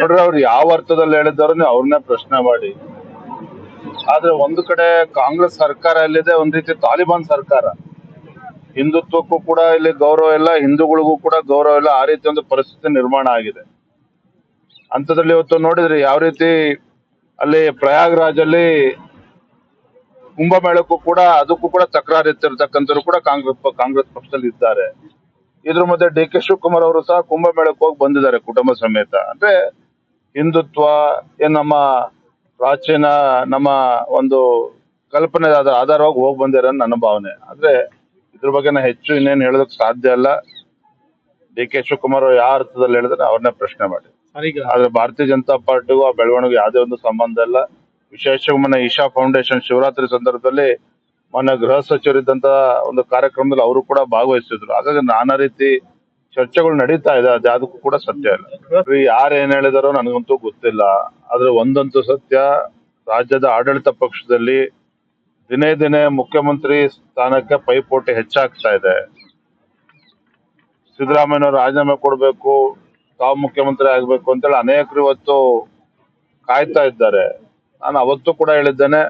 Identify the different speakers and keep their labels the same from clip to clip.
Speaker 1: ನೋಡ್ರಿ, ಅವ್ರು ಯಾವ ಅರ್ಥದಲ್ಲಿ ಹೇಳಿದಾರೋ ಅವ್ರನ್ನ ಪ್ರಶ್ನೆ ಮಾಡಿ. ಆದ್ರೆ ಒಂದು ಕಡೆ ಕಾಂಗ್ರೆಸ್ ಸರ್ಕಾರ ಎಲ್ಲಿದೆ ಒಂದ್ ರೀತಿ ತಾಲಿಬಾನ್ ಸರ್ಕಾರ. ಹಿಂದುತ್ವಕ್ಕೂ ಕೂಡ ಇಲ್ಲಿ ಗೌರವ ಇಲ್ಲ, ಹಿಂದೂಗಳಿಗೂ ಕೂಡ ಗೌರವ ಇಲ್ಲ, ಆ ರೀತಿ ಒಂದು ಪರಿಸ್ಥಿತಿ ನಿರ್ಮಾಣ ಆಗಿದೆ. ಅಂತದಲ್ಲಿ ಇವತ್ತು ನೋಡಿದ್ರಿ ಯಾವ ರೀತಿ ಅಲ್ಲಿ ಪ್ರಯಾಗ್ರಾಜ್ ಅಲ್ಲಿ ಕುಂಭಮೇಳಕ್ಕೂ ಕೂಡ ಅದಕ್ಕೂ ಕೂಡ ತಕರಾರು ಎತ್ತಿರ್ತಕ್ಕಂಥವ್ರು ಕೂಡ ಕಾಂಗ್ರೆಸ್ ಕಾಂಗ್ರೆಸ್ ಪಕ್ಷದಲ್ಲಿ ಇದ್ದಾರೆ. ಇದ್ರ ಮಧ್ಯೆ ಡಿ ಕೆ ಶಿವಕುಮಾರ್ ಅವರು ಸಹ ಕುಂಭಮೇಳಕ್ಕೆ ಹೋಗಿ ಬಂದಿದ್ದಾರೆ ಕುಟುಂಬ ಸಮೇತ. ಅಂದ್ರೆ ಹಿಂದುತ್ವ ಏನ್ ನಮ್ಮ ಪ್ರಾಚೀನ ನಮ್ಮ ಒಂದು ಕಲ್ಪನೆ ಆದ ಆಧಾರವಾಗಿ ಹೋಗಿ ಬಂದಿರೋ ನನ್ನ ಭಾವನೆ. ಆದ್ರೆ ಇದ್ರ ಬಗ್ಗೆ ನಾ ಹೆಚ್ಚು ಇನ್ನೇನು ಹೇಳೋದಕ್ ಸಾಧ್ಯ ಇಲ್ಲ. ಡಿ ಕೆ ಶಿವಕುಮಾರ್ ಅವ್ರು ಯಾವ ಅರ್ಥದಲ್ಲಿ ಹೇಳಿದ್ರೆ ಅವ್ರನ್ನೇ ಪ್ರಶ್ನೆ ಮಾಡಿ.
Speaker 2: ಈಗ.
Speaker 1: ಆದ್ರೆ ಭಾರತೀಯ ಜನತಾ ಪಾರ್ಟಿಗೂ ಆ ಬೆಳವಣಿಗೆ ಯಾವುದೇ ಒಂದು ಸಂಬಂಧ ಇಲ್ಲ. ವಿಶೇಷವಾಗಿ ಮೊನ್ನೆ ಇಶಾ ಫೌಂಡೇಶನ್ ಶಿವರಾತ್ರಿ ಸಂದರ್ಭದಲ್ಲಿ ಮೊನ್ನೆ ಗೃಹ ಸಚಿವರಿದ್ದಂತ ಒಂದು ಕಾರ್ಯಕ್ರಮದಲ್ಲಿ ಅವರು ಕೂಡ ಭಾಗವಹಿಸಿದ್ರು ಹಾಗಾಗಿ ನಾನಾ ರೀತಿ ಚರ್ಚೆಗಳು ನಡೀತಾ ಇದೆ, ಅದು ಯಾವ್ದಕ್ಕೂ ಕೂಡ ಸತ್ಯ ಇಲ್ಲ. ಯಾರು ಏನ್ ಹೇಳಿದಾರೋ ನನಗಂತೂ ಗೊತ್ತಿಲ್ಲ. ಆದ್ರೆ ಒಂದಂತೂ ಸತ್ಯ, ರಾಜ್ಯದ ಆಡಳಿತ ಪಕ್ಷದಲ್ಲಿ ದಿನೇ ದಿನೇ ಮುಖ್ಯಮಂತ್ರಿ ಸ್ಥಾನಕ್ಕೆ ಪೈಪೋಟಿ ಹೆಚ್ಚಾಗ್ತಾ ಇದೆ. ಸಿದ್ದರಾಮಯ್ಯನವರು ರಾಜೀನಾಮೆ ಕೊಡಬೇಕು, ತಾವು ಮುಖ್ಯಮಂತ್ರಿ ಆಗ್ಬೇಕು ಅಂತೇಳಿ ಅನೇಕರು ಇವತ್ತು ಕಾಯ್ತಾ ಇದ್ದಾರೆ. ನಾನು ಅವತ್ತು ಕೂಡ ಹೇಳಿದ್ದೇನೆ,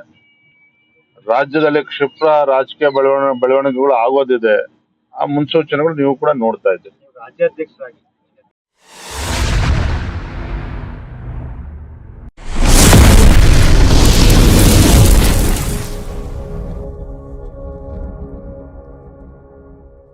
Speaker 1: ರಾಜ್ಯದಲ್ಲಿ ಕ್ಷಿಪ್ರ ರಾಜಕೀಯ ಬೆಳವಣಿಗೆ ಬೆಳವಣಿಗೆಗಳು ಆಗೋದಿದೆ. ಆ ಮುನ್ಸೂಚನೆಗಳು ನೀವು ಕೂಡ ನೋಡ್ತಾ ಇದ್ದೀರಿ.
Speaker 2: ರಾಜ್ಯಾಧ್ಯಕ್ಷರಾಗಿ